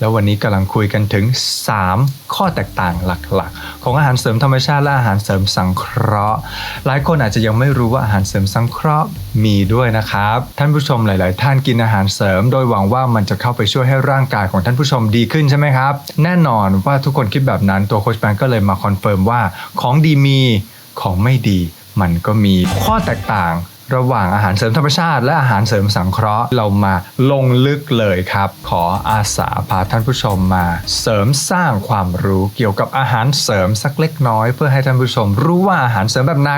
แล้ววันนี้กำลังคุยกันถึง 3 ข้อแตกต่างหลักๆ ของอาหารเสริมธรรมชาติและอาหารเสริมสังเคราะห์ หลายคนอาจจะยังไม่รู้ว่าอาหารเสริมสังเคราะห์มีด้วยนะครับ ท่านผู้ชมหลาย ๆ ท่านกินอาหารเสริม โดยหวังว่ามันจะเข้าไปช่วยให้ร่างกายของท่านผู้ชมดีขึ้นใช่ไหมครับ แน่นอนว่าทุกคนคิดแบบนั้นตัวโคชแบงก์ก็เลยมาคอนเฟิร์มว่าของดีมีของไม่ดี มันก็มีข้อแตกต่าง ระหว่างอาหารเสริมธรรมชาติ และอาหารเสริมสังเคราะห์เรามาลงลึกเลยครับ ขออาสาพาท่านผู้ชมมา เสริมสร้างความรู้เกี่ยวกับอาหารเสริมสักเล็กน้อย เพื่อให้ท่านผู้ชมรู้ว่าอาหารเสริมแบบไหน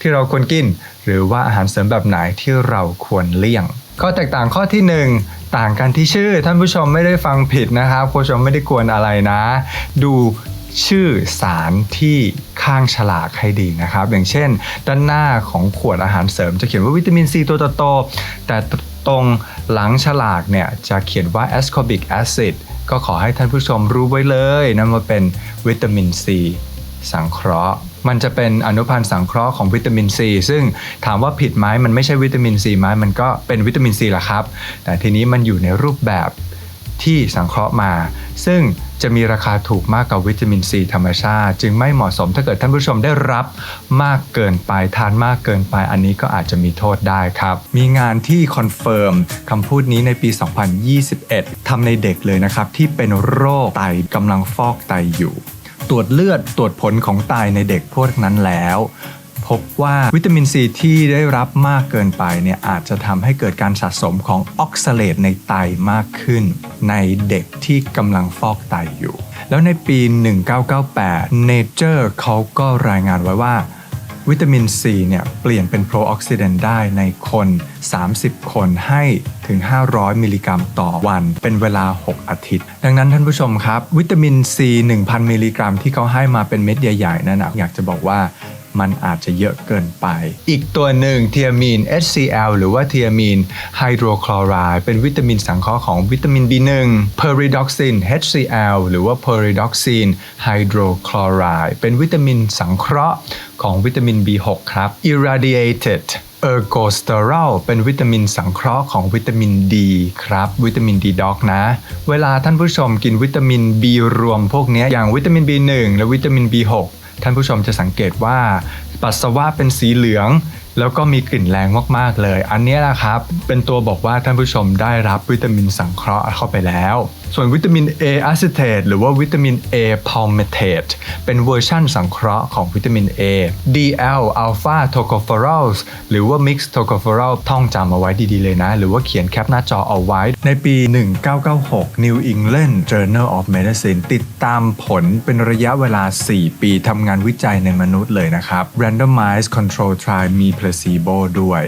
ที่เราควรกิน หรือว่าอาหารเสริมแบบไหนที่เราควรเลี่ยง ข้อแตกต่างข้อที่หนึ่งต่างกันที่ชื่อ ท่านผู้ชมไม่ได้ฟังผิดนะครับผู้ชมไม่ได้กวนอะไรนะ ดู ชื่อสารที่ข้างฉลากให้ดีนะครับ อย่างเช่น ด้านหน้าของขวดอาหารเสริมจะเขียนว่าวิตามินซีตัวโตๆแต่ตรงหลังฉลากเนี่ยจะเขียนว่า ascorbic acid ก็ขอให้ท่านผู้ชมรู้ไว้เลยนั่นว่าเป็นวิตามินซีสังเคราะห์ มันจะเป็นอนุพันธ์สังเคราะห์ของวิตามินซีซึ่งถามว่าผิดไหมมันไม่ใช่วิตามินซีไหมมันก็เป็นวิตามินซีแหละครับ แต่ทีนี้มันอยู่ในรูปแบบที่สังเคราะห์มา ซึ่ง จะมีราคาถูกมากกว่าวิตามินซีธรรมชาติ จึงไม่เหมาะสมถ้าเกิดท่านผู้ชมได้รับมากเกินไปทานมากเกินไป อันนี้ก็อาจจะมีโทษได้ครับ มีงานที่คอนเฟิร์มคำพูดนี้ในปี 2021 ทำในเด็กเลยนะครับ ที่เป็นโรคไตกำลังฟอกไตอยู่ ตรวจเลือดตรวจผลของไตในเด็กพวกนั้นแล้ว พบว่าวิตามินซีที่ได้รับมากเกินไปเนี่ยอาจจะทำให้เกิดการสะสมของออกซาเลตในไตมากขึ้น ในเด็กที่กำลังฟอกไตอยู่ แล้วในปี 1998 Nature เขาก็รายงานไว้ว่าวิตามินซีเนี่ยเปลี่ยนเป็นโปรออกซิแดนต์ได้ในคน 30 คนให้ถึง 500 มิลลิกรัมต่อวัน เป็นเวลา 6 อาทิตย์ ดังนั้นท่านผู้ชมครับ วิตามินซี 1,000 มิลลิกรัมที่เขาให้มาเป็นเม็ดใหญ่ๆนั่นนะอยากจะบอกว่า มันอาจจะเยอะเกินไป อีกตัวหนึ่งเทียมีน HCl หรือว่าเทียมีนไฮโดรคลอไรด์เป็นวิตามินสังเคราะห์ของวิตามิน B1 Pyridoxine HCl หรือว่า Pyridoxine hydrochloride เป็นวิตามินสังเคราะห์ของวิตามิน B6 ครับ Irradiated เออร์โกสเตอรอลเป็นวิตามินสังเคราะห์ของวิตามินดีครับ วิตามินดีด็อกนะ เวลาท่านผู้ชมกินวิตามิน B รวมพวกนี้อย่างวิตามิน B1 และวิตามิน B6 ท่านผู้ชมจะสังเกตว่า ปัสสาวะเป็นสีเหลือง แล้วก็มีกลิ่นแรงมากๆเลย อันนี้ยนะครับ เป็นตัวบอกว่าท่านผู้ชมได้รับวิตามินสังเคราะห์เข้าไปแล้ว ส่วนวิตามิน A acetate หรือว่าวิตามิน A palmitate เป็นเวอร์ชั่นสังเคราะห์ของวิตามิน A DL alpha tocopherol หรือว่า mixed tocopherol ท่องจำเอาไว้ดีๆเลยนะ หรือว่าเขียนแคปหน้าจอเอาไว้ ในปี 1996 New England Journal of Medicine ติดตามผลเป็นระยะเวลา 4 ปีทำงานวิจัยในมนุษย์เลยนะครับ randomized control trial มี placebo ด้วย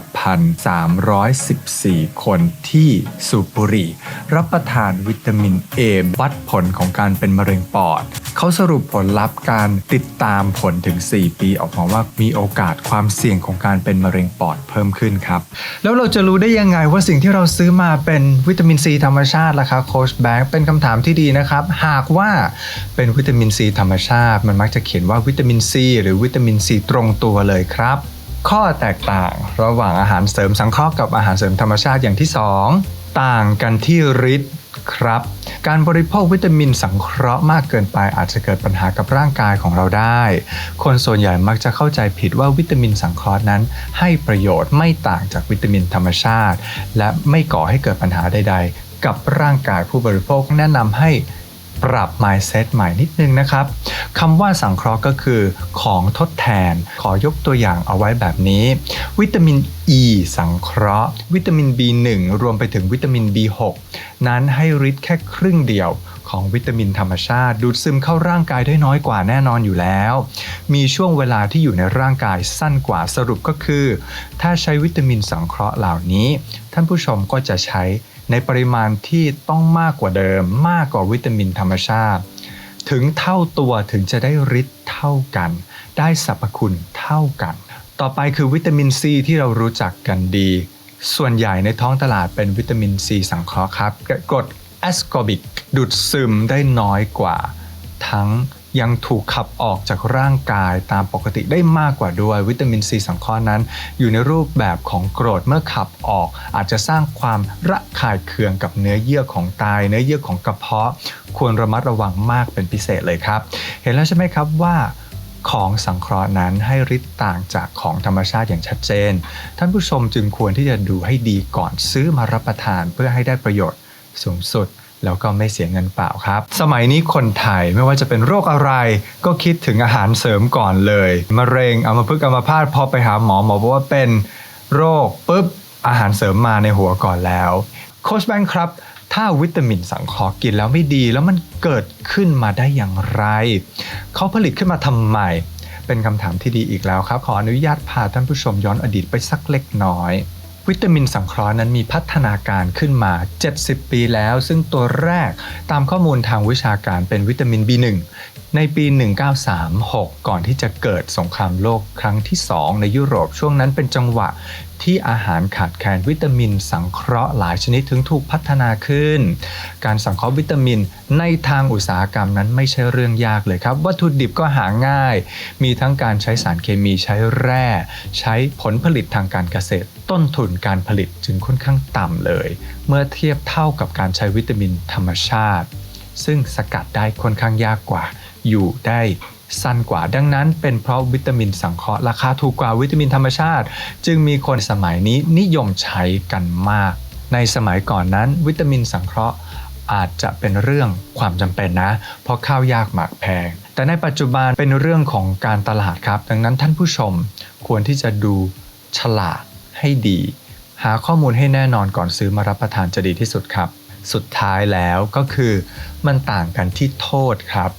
18,314 คนที่สูบบุหรี่ รับประทานวิตามิน A วัดผลของการเป็นมะเร็งปอด เขาสรุปผลลัพธ์การติดตามผลถึง 4 ปีออกมาว่ามีโอกาสความเสี่ยงของการเป็นมะเร็งปอดเพิ่มขึ้นครับ แล้วเราจะรู้ได้ยังไงว่าสิ่งที่เราซื้อมาเป็นวิตามินซีธรรมชาติล่ะครับโคชแบงค์เป็นคำถามที่ดีนะครับ หากว่าเป็นวิตามินซีธรรมชาติ มันมักจะเขียนว่าวิตามินซีหรือวิตามินซีตรงตัวเลยครับครับ ข้อแตกต่างระหว่างอาหารเสริมสังเคราะห์กับอาหารเสริมธรรมชาติอย่างที่ 2 ต่างกันที่ฤทธิ์ครับ การบริโภควิตามินสังเคราะห์มากเกินไปอาจจะเกิดปัญหากับร่างกายของเราได้ คนส่วนใหญ่มักจะเข้าใจผิดว่าวิตามินสังเคราะห์นั้น ให้ประโยชน์ไม่ต่างจากวิตามินธรรมชาติ และไม่ก่อให้เกิดปัญหาใด ๆ กับร่างกายผู้บริโภคแนะนำให้ ปรับ mindset ใหม่นิดนึงนะครับคำว่าสังเคราะห์ก็คือของทดแทน ขอยกตัวอย่างเอาไว้แบบนี้ วิตามิน E สังเคราะห์ วิตามิน B1 รวมไปถึงวิตามิน B6 นั้นให้ฤทธิ์แค่ครึ่งเดียวของวิตามินธรรมชาติ ดูดซึมเข้าร่างกายได้น้อยกว่าแน่นอนอยู่แล้ว มีช่วงเวลาที่อยู่ในร่างกายสั้นกว่าสรุปก็คือ ถ้าใช้วิตามินสังเคราะห์เหล่านี้ ท่านผู้ชมก็จะใช้ในปริมาณที่ต้องมากกว่าเดิม มากกว่าวิตามินธรรมชาติ ถึงเท่าตัวถึงจะได้ฤทธิ์เท่ากัน ได้สรรพคุณเท่ากัน ต่อไปคือวิตามินซีที่เรารู้จักกันดี ส่วนใหญ่ในท้องตลาดเป็นวิตามินซีสังเคราะห์ครับกรดแอสคอบิกดูดซึมได้น้อยกว่าทั้ง ยังถูกขับออกจากร่างกายตามปกติได้มากกว่าด้วยวิตามินซีสังเคราะห์นั้น อยู่ในรูปแบบของกรดเมื่อขับออก อาจจะสร้างความระคายเคืองกับเนื้อเยื่อของไตเนื้อเยื่อของกระเพาะ ควรระมัดระวังมากเป็นพิเศษเลยครับ เห็นแล้วใช่ไหมครับว่าของสังเคราะห์นั้นให้ฤทธิ์ต่างจากของธรรมชาติอย่างชัดเจน ท่านผู้ชมจึงควรที่จะดูให้ดีก่อนซื้อมารับประทานเพื่อให้ได้ประโยชน์สูงสุด แล้วก็ไม่เสียเงินเปล่าครับ สมัยนี้คนไทยไม่ว่าจะเป็นโรคอะไร ก็คิดถึงอาหารเสริมก่อนเลยมะเร็งอัมพฤกษ์อัมพาตพอไปหาหมอหมอบอกว่าเป็นโรคปุ๊บอาหารเสริมมาในหัวก่อนแล้ว โคชแบงค์ครับ ถ้าวิตามินสังเคราะห์กินแล้วไม่ดี แล้วมันเกิดขึ้นมาได้อย่างไรเขาผลิตขึ้นมาทำไมเป็นคำถามที่ดีอีกแล้วครับ ขออนุญาตพาท่านผู้ชมย้อนอดีตไปสักเล็กน้อย วิตามินสังเคราะห์นั้นมีพัฒนาการขึ้นมา 70 ปีแล้ว ซึ่งตัวแรกตามข้อมูลทางวิชาการเป็นวิตามิน B1 ในปี 1936 ก่อนที่จะเกิดสงครามโลกครั้งที่ 2 ในยุโรปช่วงนั้นเป็นจังหวะที่อาหารขาดแคลนวิตามิน สังเคราะห์หลายชนิดถึงถูกพัฒนาขึ้น การสังเคราะห์วิตามินในทางอุตสาหกรรมนั้นไม่ใช่เรื่องยากเลยครับ วัตถุดิบก็หาง่าย มีทั้งการใช้สารเคมีใช้แร่ ใช้ผลผลิตทางการเกษตร ต้นทุนการผลิตจึงค่อนข้างต่ำเลย เมื่อเทียบเท่ากับการใช้วิตามินธรรมชาติ ซึ่งสกัดได้ค่อนข้างยากกว่า อยู่ได้สั้นกว่าดังนั้นเป็นเพราะวิตามินสังเคราะห์ราคาถูกกว่าวิตามินธรรมชาติ จึงมีคนสมัยนี้นิยมใช้กันมาก ในสมัยก่อนนั้น วิตามินสังเคราะห์อาจจะเป็นเรื่องความจำเป็นนะ เพราะข้าวยากหมากแพง แต่ในปัจจุบันเป็นเรื่องของการตลาดครับ ดังนั้นท่านผู้ชมควรที่จะดูฉลากให้ดี หาข้อมูลให้แน่นอนก่อนซื้อมารับประทานจะดีที่สุดครับ สุดท้ายแล้วก็คือมันต่างกันที่โทษครับ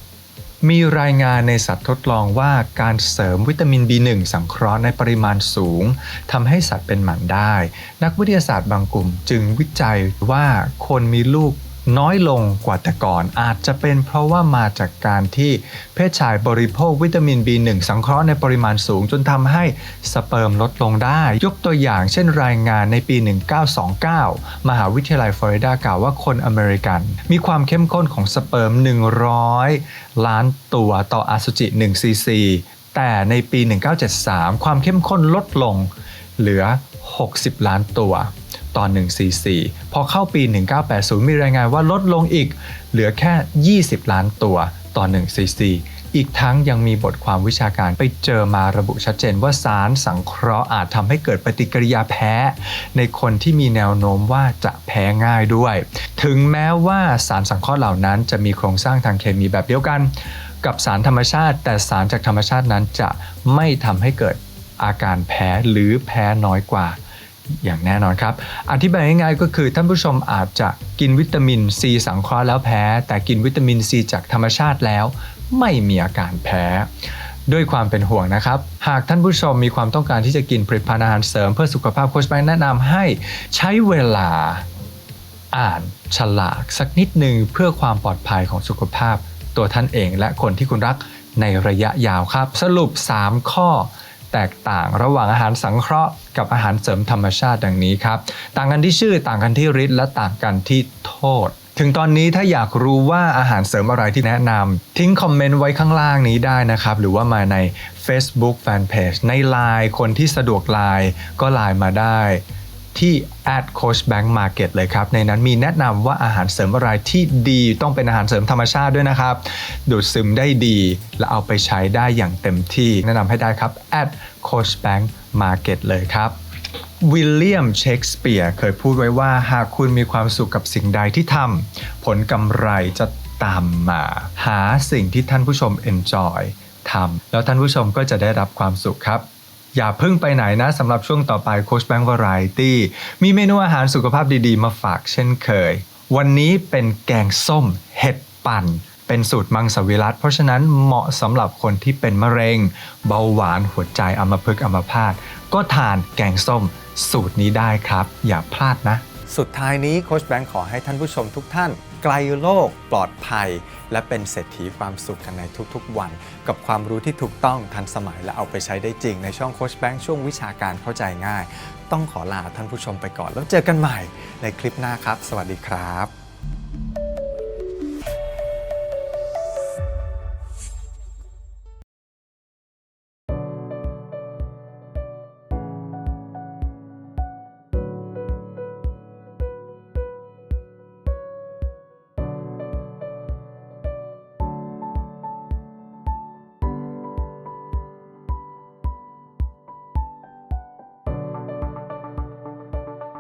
มีรายงานในสัตว์ทดลองว่าการเสริมวิตามิน B1 สังเคราะห์ในปริมาณสูงทำให้สัตว์เป็นหมันได้ นักวิทยาศาสตร์บางกลุ่มจึงวิจัยว่าคนมีลูก น้อยลงกว่าแต่ก่อน อาจจะเป็นเพราะว่ามาจากการที่เพศชายบริโภควิตามิน B1 สังเคราะห์ในปริมาณสูงจนทำให้สเปิร์มลดลงได้ ยกตัวอย่างเช่นรายงานในปี 1929 มหาวิทยาลัยฟลอริดากล่าวว่าคนอเมริกัน มีความเข้มข้นของสเปิร์ม 100 ล้านตัวต่ออสุจิ1ซีซีแต่ในปี 1973 ความเข้มข้นลดลง เหลือ 60 ล้านตัวต่อ1ซีซีพอเข้าปี 1980 มีรายงานว่าลดลงอีก เหลือแค่ 20 ล้านตัวต่อ1ซีซีอีกทั้งยังมีบทความวิชาการไปเจอมาระบุชัดเจนว่าสารสังเคราะห์อาจทำให้เกิดปฏิกิริยาแพ้ ในคนที่มีแนวโน้มว่าจะแพ้ง่ายด้วย ถึงแม้ว่าสารสังเคราะห์เหล่านั้นจะมีโครงสร้างทางเคมีแบบเดียวกัน กับสารธรรมชาติ แต่สารจากธรรมชาตินั้นจะไม่ทำให้เกิด อาการแพ้หรือแพ้น้อยกว่าอย่างแน่นอนครับ อธิบายง่ายๆก็คือท่านผู้ชมอาจจะกินวิตามินซีสังเคราะห์แล้วแพ้ แต่กินวิตามินซีจากธรรมชาติแล้ว ไม่มีอาการแพ้ ด้วยความเป็นห่วงนะครับ หากท่านผู้ชมมีความต้องการที่จะกินผลิตภัณฑ์อาหารเสริมเพื่อสุขภาพโค้ชแบงค์แนะนำให้ใช้เวลาอ่านฉลากสักนิดหนึ่งเพื่อความปลอดภัยของสุขภาพ ตัวท่านเองและคนที่คุณรักในระยะยาวครับ สรุป 3 ข้อ แตกต่างระหว่างอาหารสังเคราะห์กับอาหารเสริมธรรมชาติดังนี้ครับ ต่างกันที่ชื่อต่างกันที่ฤทธิ์และต่างกันที่โทษ ถึงตอนนี้ถ้าอยากรู้ว่าอาหารเสริมอะไรที่แนะนำทิ้งคอมเมนต์ไว้ข้างล่างนี้ได้นะครับ หรือว่ามาใน Facebook Fanpage ใน Line คนที่สะดวก Line ก็ไลน์มาได้ ที่ at coach bank market เลยครับ ในนั้นมีแนะนำว่าอาหารเสริมอะไรที่ดีต้องเป็นอาหารเสริมธรรมชาติด้วยนะครับ ดูดซึมได้ดี และเอาไปใช้ได้อย่างเต็มที่ แนะนำให้ได้ครับ at coach bank market เลยครับวิลเลียมเชกสเปียร์เคยพูดไว้ว่าหากคุณมีความสุขกับสิ่งใดที่ทำผลกำไรจะตามมา หาสิ่งที่ท่านผู้ชม enjoy ทำแล้วท่านผู้ชมก็จะได้รับความสุขครับ อย่าเพิ่งไปไหนนะสำหรับช่วงต่อไปโคชแบงค์วาไรตี้มีเมนูอาหารสุขภาพดีๆ มาฝากเช่นเคย วันนี้เป็นแกงส้มเห็ดปั่น เป็นสูตรมังสวิรัตเพราะฉะนั้นเหมาะสำหรับคนที่เป็นมะเร็ง เบาหวานหัวใจอัมพฤกษ์อัมพาตก็ทานแกงส้มสูตรนี้ได้ครับ อย่าพลาดนะ สุดท้ายนี้โคชแบงค์ขอให้ท่านผู้ชมทุกท่าน ไกลโลกปลอดภัย และเป็นเศรษฐีความสุขกันในทุกๆ วัน กับความรู้ที่ถูกต้องทันสมัยและเอาไปใช้ได้จริง ในช่องโคชแบงค์ช่วงวิชาการเข้าใจง่าย ต้องขอลาท่านผู้ชมไปก่อนแล้วเจอกันใหม่ในคลิปหน้าครับ สวัสดีครับ